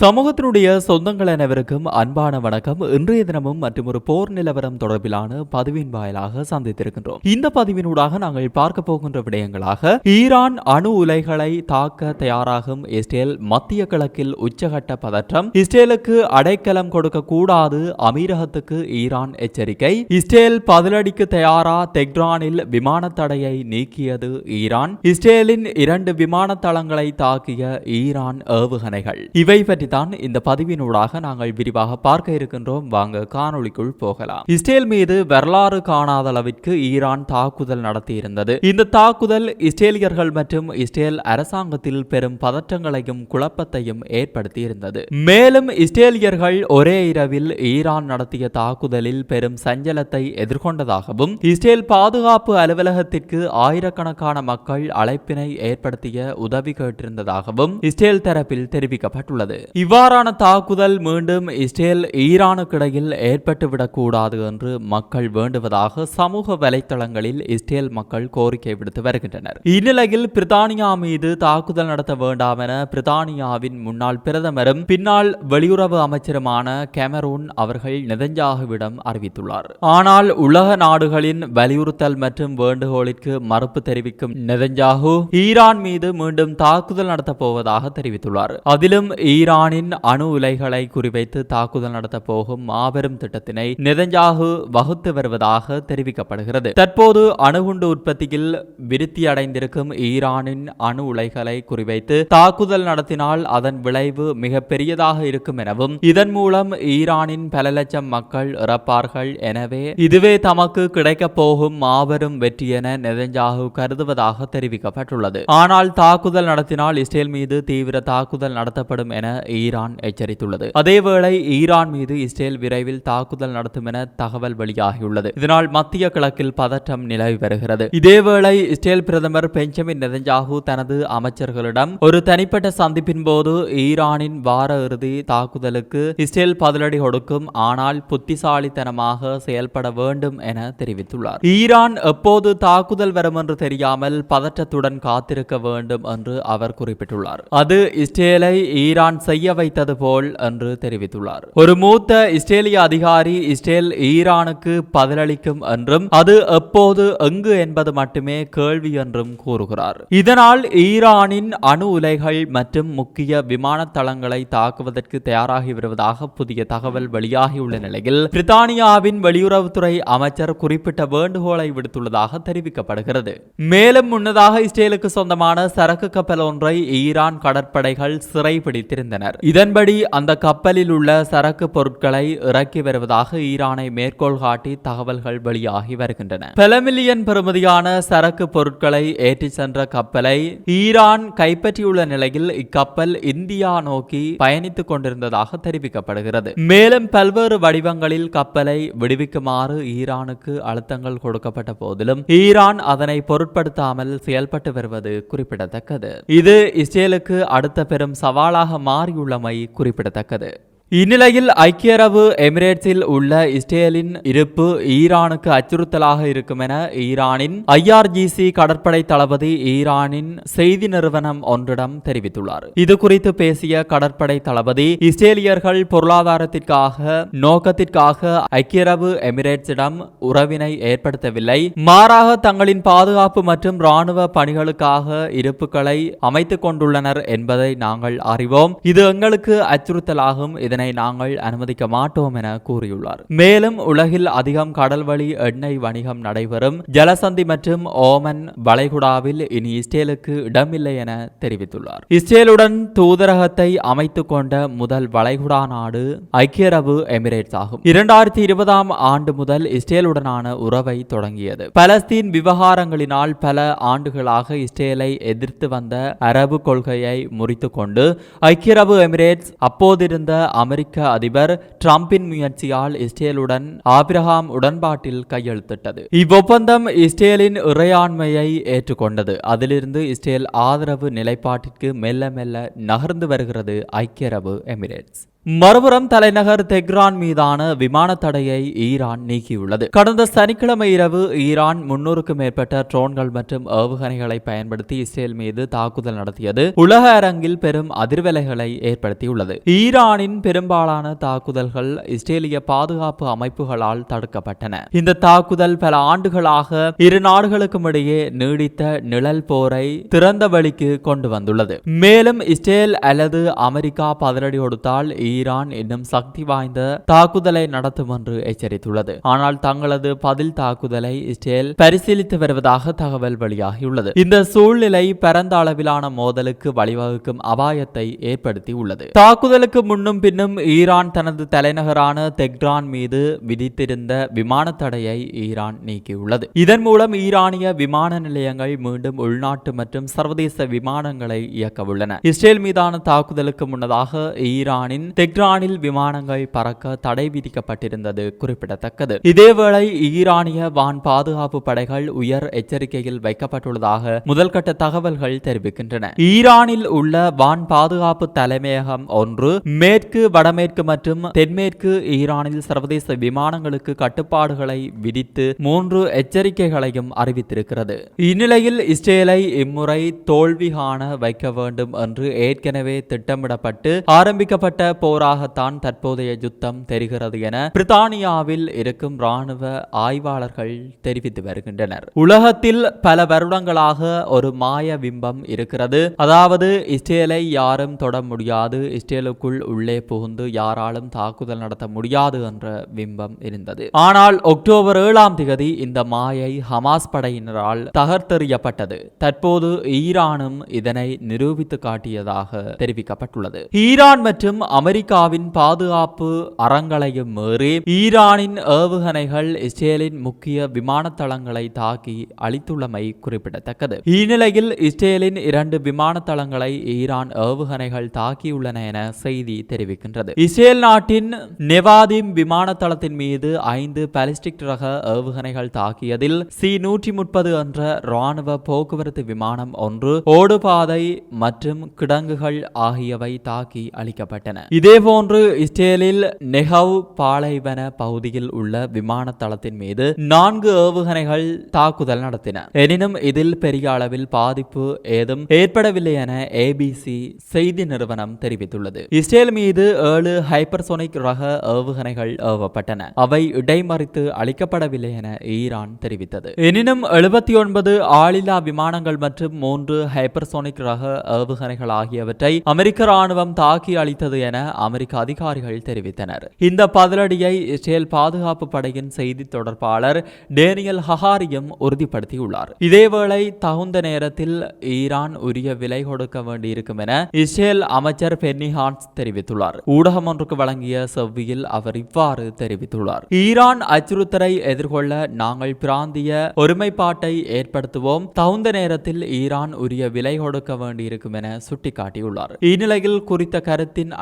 சமூகத்தினுடைய சொந்தங்கள் அனைவருக்கும் அன்பான வணக்கம். இன்றைய தினமும் மற்றும் ஒரு போர் நிலவரம் தொடர்பிலான பதிவின் வாயிலாக சந்தித்திருக்கின்றோம். இந்த பதிவினூடாக நாங்கள் பார்க்க போகின்ற விடயங்களாக ஈரான் அணு உலைகளை தாக்க தயாராகும் இஸ்ரேல் மத்திய கிழக்கில் உச்சகட்ட பதற்றம் இஸ்ரேலுக்கு அடைக்கலம் கொடுக்க கூடாது அமீரகத்துக்கு ஈரான் எச்சரிக்கை இஸ்ரேல் பதிலடிக்கு தயாரா தெக்ரானில் விமான தடையை நீக்கியது ஈரான் இஸ்ரேலின் இரண்டு விமான தளங்களை தாக்கிய ஈரான் ஏவுகணைகள். இவை பற்றி தான் இந்த பதிவினூடாக நாங்கள் விரிவாக பார்க்க இருக்கின்றோம். வாங்க காணொளிக்குள் போகலாம். இஸ்ரேல் மீது வரலாறு காணாத அளவிற்கு ஈரான் தாக்குதல் நடத்தியிருந்தது. இந்த தாக்குதல் இஸ்ரேலியர்கள் மற்றும் இஸ்ரேல் அரசாங்கத்தில் பெரும் பதற்றங்களையும் குழப்பத்தையும் ஏற்படுத்தியிருந்தது. மேலும் இஸ்ரேலியர்கள் ஒரே இரவில் ஈரான் நடத்திய தாக்குதலில் பெரும் சஞ்சலத்தை எதிர்கொண்டதாகவும் இஸ்ரேல் பாதுகாப்பு அலுவலகத்திற்கு ஆயிரக்கணக்கான மக்கள் அழைப்பினை ஏற்படுத்திய உதவி கேட்டிருந்ததாகவும் இஸ்ரேல் தரப்பில் தெரிவிக்கப்பட்டுள்ளது. இவ்வாறான தாக்குதல் மீண்டும் இஸ்ரேல் ஈரானுக்கிடையில் ஏற்பட்டுவிடக்கூடாது என்று மக்கள் வேண்டுவதாக சமூக வலைத்தளங்களில் இஸ்ரேல் மக்கள் கோரிக்கை விடுத்து வருகின்றனர். இந்நிலையில் பிரித்தானியா மீது தாக்குதல் நடத்த வேண்டாம் என பிரித்தானியாவின் முன்னாள் பிரதமரும் பின்னால் வெளியுறவு அமைச்சருமான கேமரூன் அவர்கள் நெதஞ்சாகுவிடம் அறிவித்துள்ளார். ஆனால் உலக நாடுகளின் வலியுறுத்தல் மற்றும் வேண்டுகோளிற்கு மறுப்பு தெரிவிக்கும் நெதஞ்சாகு ஈரான் மீது மீண்டும் தாக்குதல் நடத்தப் போவதாக தெரிவித்துள்ளார். அதிலும் ஈரான் ஈரானின் அணு உலைகளை குறிவைத்து தாக்குதல் நடத்த போகும் மாபெரும் திட்டத்தினை நெதஞ்சாகு வகுத்து வருவதாக தெரிவிக்கப்படுகிறது. தற்போது அணுகுண்டு உற்பத்தியில் விருத்தி அடைந்திருக்கும் ஈரானின் அணு உலைகளை குறிவைத்து தாக்குதல் நடத்தினால் அதன் விளைவு மிக பெரியதாக இருக்கும் எனவும் இதன் மூலம் ஈரானின் பல லட்சம் மக்கள் இறப்பார்கள் எனவே இதுவே தமக்கு கிடைக்கப் போகும் மாபெரும் வெற்றி என நெதஞ்சாகு கருதுவதாக தெரிவிக்கப்பட்டுள்ளது. ஆனால் தாக்குதல் நடத்தினால் இஸ்ரேல் மீது தீவிர தாக்குதல் நடத்தப்படும் என ஈரான் எச்சரித்துள்ளது. அதேவேளை ஈரான் மீது இஸ்ரேல் விரைவில் தாக்குதல் நடத்தும் என தகவல் வெளியாகியுள்ளது. இதனால் மத்திய கிழக்கில் பதற்றம் நிலவி வருகிறது. இதேவேளை இஸ்ரேல் பிரதமர் பெஞ்சமின் நெதஞ்சாகு தனது அமைச்சர்களிடம் ஒரு தனிப்பட்ட சந்திப்பின் போது ஈரானின் வார இறுதி தாக்குதலுக்கு இஸ்ரேல் பதிலடி கொடுக்கும் ஆனால் புத்திசாலித்தனமாக செயல்பட வேண்டும் என தெரிவித்துள்ளார். ஈரான் எப்போது தாக்குதல் வரும் என்று தெரியாமல் பதற்றத்துடன் காத்திருக்க வேண்டும் என்று அவர் குறிப்பிட்டுள்ளார். அது இஸ்ரேலை ஈரான் செய்ய வைத்தது போல் என்று தெரிவித்துள்ளார். ஒரு மூத்த இஸ்ரேலிய அதிகாரி இஸ்ரேல் ஈரானுக்கு பதிலளிக்கும் என்றும் அது எப்போது எங்கு என்பது மட்டுமே கேள்வி என்றும் கூறுகிறார். இதனால் ஈரானின் அணு உலைகள் மற்றும் முக்கிய விமான தளங்களை தாக்குவதற்கு தயாராகி வருவதாக புதிய தகவல் வெளியாகியுள்ள நிலையில் பிரித்தானியாவின் வெளியுறவுத்துறை அமைச்சர் குறிப்பிட்ட வேண்டுகோளை விடுத்துள்ளதாக தெரிவிக்கப்படுகிறது. மேலும் முன்னதாக இஸ்ரேலுக்கு சொந்தமான சரக்கு கப்பல் ஒன்றை ஈரான் கடற்படைகள் சிறைபிடித்திருந்தனர் இதன்படி அந்த கப்பலில் உள்ள சரக்கு பொருட்களை இறக்கி வருவதாக ஈரானை மேற்கோள் காட்டி தகவல்கள் வெளியாகி வருகின்றன. பல மில்லியன் பெறுமதியான சரக்கு பொருட்களை ஏற்றி சென்ற கப்பலை ஈரான் கைப்பற்றியுள்ள நிலையில் இக்கப்பல் இந்தியா நோக்கி பயணித்துக் கொண்டிருந்ததாக தெரிவிக்கப்படுகிறது. மேலும் பல்வேறு வடிவங்களில் கப்பலை விடுவிக்குமாறு ஈரானுக்கு அழுத்தங்கள் கொடுக்கப்பட்ட போதிலும் ஈரான் அதனை பொருட்படுத்தாமல் செயல்பட்டு வருவது குறிப்பிடத்தக்கது. இது இஸ்ரேலுக்கு அடுத்த பெரும் சவாலாக மாறி மாறியுள்ளமை குறிப்பிடத்தக்கது. இந்நிலையில் ஐக்கிய அரபு எமிரேட்ஸில் உள்ள இஸ்ரேலின் இருப்பு ஈரானுக்கு அச்சுறுத்தலாக இருக்கும் என ஈரானின் ஐஆர்ஜிசி கடற்படை தளபதி ஈரானின் செய்தி நிறுவனம் ஒன்றிடம் தெரிவித்துள்ளார். இது குறித்து பேசிய கடற்படை தளபதி இஸ்ரேலியர்கள் பொருளாதாரத்திற்காக நோக்கத்திற்காக ஐக்கிய அரபு எமிரேட்ஸிடம் உறவினை ஏற்படுத்தவில்லை. மாறாக தங்களின் பாதுகாப்பு மற்றும் ராணுவ பணிகளுக்காக இருப்புகளை அமைத்துக் கொண்டுள்ளனர் என்பதை நாங்கள் அறிவோம். இது எங்களுக்கு அச்சுறுத்தலாகும். இதன் இதனை நாங்கள் அனுமதிக்க மாட்டோம் என கூறியுள்ளார். மேலும் உலகில் அதிகம் கடல்வழி எண்ணெய் வணிகம் நடைபெறும். ஜலசந்தி மற்றும் ஓமன் வளைகுடாவில் இனி இஸ்ரேலுக்கு இடமில்லை என தெரிவித்துள்ளார். இஸ்ரேலுடன் தூதரகத்தை அமைத்துக் கொண்ட முதல் வளைகுடா நாடு ஐக்கிய அரபு எமிரேட்ஸ் ஆகும். இரண்டாயிரத்தி இருபதாம் ஆண்டு முதல் இஸ்ரேலுடனான உறவை தொடங்கியது. பலஸ்தீன் விவகாரங்களினால் பல ஆண்டுகளாக இஸ்ரேலை எதிர்த்து வந்த அரபு கொள்கையை முறித்துக் கொண்டு ஐக்கிய அரபு எமிரேட்ஸ் அப்போதிருந்த அமெரிக்க அதிபர் டிரம்பின் முயற்சியால் இஸ்ரேலுடன் ஆபிரஹாம் உடன்பாட்டில் கையெழுத்திட்டது. இவ்வொப்பந்தம் இஸ்ரேலின் இறையாண்மையை ஏற்றுக்கொண்டது. அதிலிருந்து இஸ்ரேல் ஆதரவு நிலைப்பாட்டிற்கு மெல்ல மெல்ல நகர்ந்து வருகிறது ஐக்கிய அரபு எமிரேட்ஸ். மறுபுறம் தலைநகர் தெஹ்ரான் மீதான விமான தடையை ஈரான் நீக்கியுள்ளது. கடந்த சனிக்கிழமை இரவு ஈரான் முன்னூறுக்கும் மேற்பட்ட ட்ரோன்கள் மற்றும் ஏவுகணைகளை பயன்படுத்தி இஸ்ரேல் மீது தாக்குதல் நடத்தியது. உலக அரங்கில் பெரும் அதிர்வலைகளை ஏற்படுத்தியுள்ளது. ஈரானின் பெரும்பாலான தாக்குதல்கள் இஸ்ரேலிய பாதுகாப்பு அமைப்புகளால் தடுக்கப்பட்டன. இந்த தாக்குதல் பல ஆண்டுகளாக இரு நாடுகளுக்கும் இடையே நீடித்த நிழல் போரை திறந்த வழிக்கு கொண்டு வந்துள்ளது. மேலும் இஸ்ரேல் அல்லது அமெரிக்கா பதிலடி கொடுத்தால் ஈரான் இன்னும் சக்தி வாய்ந்த தாக்குதலை நடத்தும் என்று எச்சரித்துள்ளது. ஆனால் தங்களது பதில் தாக்குதலை இஸ்ரேல் பரிசீலித்து வருவதாக தகவல் வெளியாகியுள்ளது. இந்த சூழ்நிலை பரந்த அளவிலான மோதலுக்கு வழிவகுக்கும் அபாயத்தை ஏற்படுத்தியுள்ளது. தாக்குதலுக்கு முன்னும் பின்னும் ஈரான் தனது தலைநகரான தெக்ரான் மீது விதித்திருந்த விமான தடையை ஈரான் நீக்கியுள்ளது. இதன் மூலம் ஈரானிய விமான நிலையங்கள் மீண்டும் உள்நாட்டு மற்றும் சர்வதேச விமானங்களை இயக்க உள்ளன இஸ்ரேல் மீதான தாக்குதலுக்கு முன்னதாக ஈரானின் டெஹ்ரானில் விமானங்கள் பறக்க தடை விதிக்கப்பட்டிருந்தது குறிப்பிடத்தக்கது. இதேவேளை ஈரானிய வான் பாதுகாப்பு படைகள் உயர் எச்சரிக்கையில் வைக்கப்பட்டுள்ளதாக முதல்கட்ட தகவல்கள் தெரிவிக்கின்றன. ஈரானில் உள்ள வான் பாதுகாப்பு தலைமையகம் ஒன்று மேற்கு வடமேற்கு மற்றும் தென்மேற்கு ஈரானில் சர்வதேச விமானங்களுக்கு கட்டுப்பாடுகளை விதித்து மூன்று எச்சரிக்கைகளையும் அறிவித்திருக்கிறது. இந்நிலையில் இஸ்ரேலை இம்முறை தோல்வி காண வைக்க வேண்டும் என்று ஏற்கனவே திட்டமிடப்பட்டு ஆரம்பிக்கப்பட்ட போராகத்தான் தற்போதைய யுத்தம் தெரிகிறது என பிரித்தானியாவில் இருக்கும் ராணுவ ஆய்வாளர்கள் தெரிவித்து வருகின்றனர். உலகத்தில் பல வருடங்களாக ஒரு மாய பிம்பம் இருக்கிறது. அதாவது இஸ்ரேலை யாரும் தொட முடியாது இஸ்ரேலுக்குள் உள்ளே புகுந்து யாராலும் தாக்குதல் நடத்த முடியாது என்ற பிம்பம் இருந்தது. ஆனால் அக்டோபர் ஏழாம் திகதி இந்த மாயை ஹமாஸ் படையினரால் தகர்த்தெறியப்பட்டது. தற்போது ஈரானும் இதனை நிரூபித்து காட்டியதாக தெரிவிக்கப்பட்டுள்ளது. ஈரான் மற்றும் அமெரிக்காவின் பாதுகாப்பு அறங்களையும் மீறி ஈரானின் ஏவுகணைகள் இஸ்ரேலின் முக்கிய விமான தளங்களை தாக்கி அளித்துள்ளமை குறிப்பிடத்தக்கது. இந்நிலையில் இஸ்ரேலின் இரண்டு விமான தளங்களை ஈரான் ஏவுகணைகள் தாக்கியுள்ளன என செய்தி தெரிவிக்கின்றது இஸ்ரேல் நாட்டின் நெவாதிம் விமான தளத்தின் மீது ஐந்து பாலிஸ்டிக் ரக ஏவுகணைகள் தாக்கியதில் சி நூற்றி முப்பது என்ற ராணுவ போக்குவரத்து விமானம் ஒன்று ஓடுபாதை மற்றும் கிடங்குகள் ஆகியவை தாக்கி அளிக்கப்பட்டன இது இதேபோன்று இஸ்ரேலில் நெஹவ் பாலைவன பகுதியில் உள்ள விமான தளத்தின் மீது நான்கு ஏவுகணைகள் தாக்குதல் நடத்தின. எனினும் இதில் பெரிய அளவில் பாதிப்பு ஏதும் ஏற்படவில்லை என ஏபிசி செய்தி நிறுவனம் தெரிவித்துள்ளது. இஸ்ரேல் மீது ஏழு ஹைப்பர்சோனிக் ரக ஏவுகணைகள் ஏவப்பட்டன. அவை இடைமறித்து அளிக்கப்படவில்லை என ஈரான் தெரிவித்தது. எனினும் எழுபத்தி ஒன்பது ஆளில்லா விமானங்கள் மற்றும் மூன்று ஹைப்பர்சோனிக் ரக ஏவுகணைகள் ஆகியவற்றை அமெரிக்க ராணுவம் தாக்கி அளித்தது என அமெரிக்க அதிகாரிகள் தெரிவித்தனர். இந்த பதிலடியை இஸ்ரேல் பாதுகாப்பு படையின் செய்தி தொடர்பாளர் டேனியல் ஹஹாரியும் உறுதிப்படுத்தியுள்ளார். இதேவேளை தகுந்த நேரத்தில் ஈரான் உரிய விலை கொடுக்க வேண்டியிருக்கும் என இஸ்ரேல் அமைச்சர் பென்னி ஹான்ஸ் தெரிவித்துள்ளார். ஊடகம் ஒன்றுக்கு வழங்கிய செவ்வியில் அவர் இவ்வாறு தெரிவித்துள்ளார். ஈரான் அச்சுறுத்தலை எதிர்கொள்ள நாங்கள் பிராந்திய ஒருமைப்பாட்டை ஏற்படுத்துவோம். தகுந்த நேரத்தில் ஈரான் உரிய விலை கொடுக்க வேண்டியிருக்கும் என சுட்டிக்காட்டியுள்ளார். இந்நிலையில் குறித்த கருத்தின்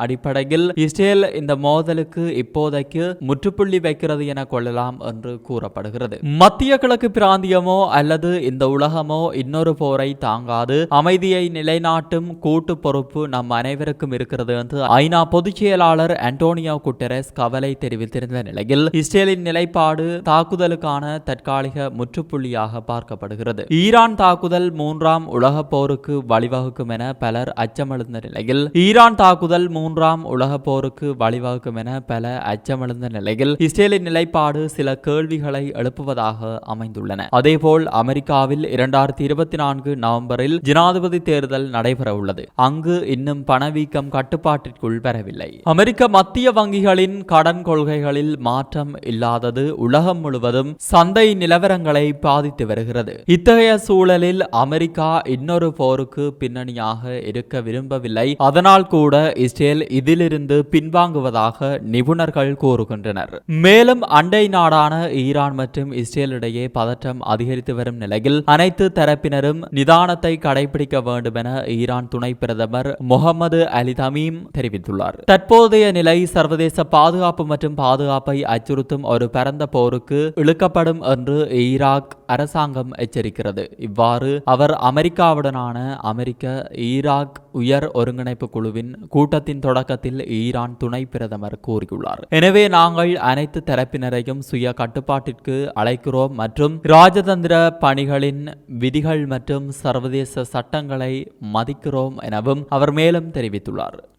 அடிப்படையில் இஸ்ரேல் இந்த மோதலுக்கு இப்போதைக்கு முற்றுப்புள்ளி வைக்கிறது என கொள்ளலாம் என்று கூறப்படுகிறது. மத்திய கிழக்கு பிராந்தியமோ அல்லது இந்த உலகமோ இன்னொரு போரை தாங்காது. அமைதியை நிலைநாட்டும் கூட்டு பொறுப்பு நம் அனைவருக்கும் இருக்கிறது என்று ஐநா பொதுச் செயலாளர் அண்டோனியோ குட்டரஸ் கவலை தெரிவித்திருந்த நிலையில் இஸ்ரேலின் நிலைப்பாடு தாக்குதலுக்கான தற்காலிக முற்றுப்புள்ளியாக பார்க்கப்படுகிறது. ஈரான் தாக்குதல் மூன்றாம் உலகப் போருக்கு வழிவகுக்கும் என பலர் அச்சமெழுந்த நிலையில் ஈரான் தாக்குதல் மூன்றாம் உலகப் போருக்கு வழிவகுக்கும் என பல அச்சமெழுந்த நிலையில் இஸ்ரேலின் நிலைப்பாடு சில கேள்விகளை எழுப்புவதாக அமைந்துள்ளன. அதேபோல் அமெரிக்காவில் இரண்டாயிரத்தி இருபத்தி நான்கு நவம்பரில் ஜனாதிபதி தேர்தல் நடைபெற உள்ளது அங்கு இன்னும் பணவீக்கம் கட்டுப்பாட்டிற்குள் வரவில்லை. அமெரிக்க மத்திய வங்கிகளின் கடன் கொள்கைகளில் மாற்றம் இல்லாதது உலகம் முழுவதும் சந்தை நிலவரங்களை பாதித்து வருகிறது. இத்தகைய சூழலில் அமெரிக்கா இன்னொரு போருக்கு பின்னணியாக இருக்க விரும்பவில்லை. அதனால் கூட இஸ்ரேல் இருந்து பின்வாங்குவதாக நிபுணர்கள் கூறுகின்றனர். மேலும் அண்டை நாடான ஈரான் மற்றும் இஸ்ரேல் இடையே பதற்றம் அதிகரித்து வரும் நிலையில் அனைத்து தரப்பினரும் நிதானத்தை கடைபிடிக்க வேண்டும் என ஈரான் துணை பிரதமர் முகமது அலி தமீம் தெரிவித்துள்ளார். தற்போதைய நிலை சர்வதேச பாதுகாப்பு மற்றும் பாதுகாப்பை அச்சுறுத்தும் ஒரு பரந்த போருக்கு இழுக்கப்படும் என்று ஈராக் அரசாங்கம் எச்சரிக்கிறது. இவ்வாறு அவர் அமெரிக்காவுடனான அமெரிக்க ஈராக் உயர் ஒருங்கிணைப்பு குழுவின் கூட்டத்தின் தொடக்கத்தில் ஈரான் துணை பிரதமர் கூறியுள்ளார். எனவே நாங்கள் அனைத்து தரப்பினரையும் சுய கட்டுப்பாட்டிற்கு அழைக்கிறோம் மற்றும் ராஜதந்திர பணிகளின் விதிகள் மற்றும் சர்வதேச சட்டங்களை மதிக்கிறோம் எனவும் அவர் மேலும் தெரிவித்துள்ளார்.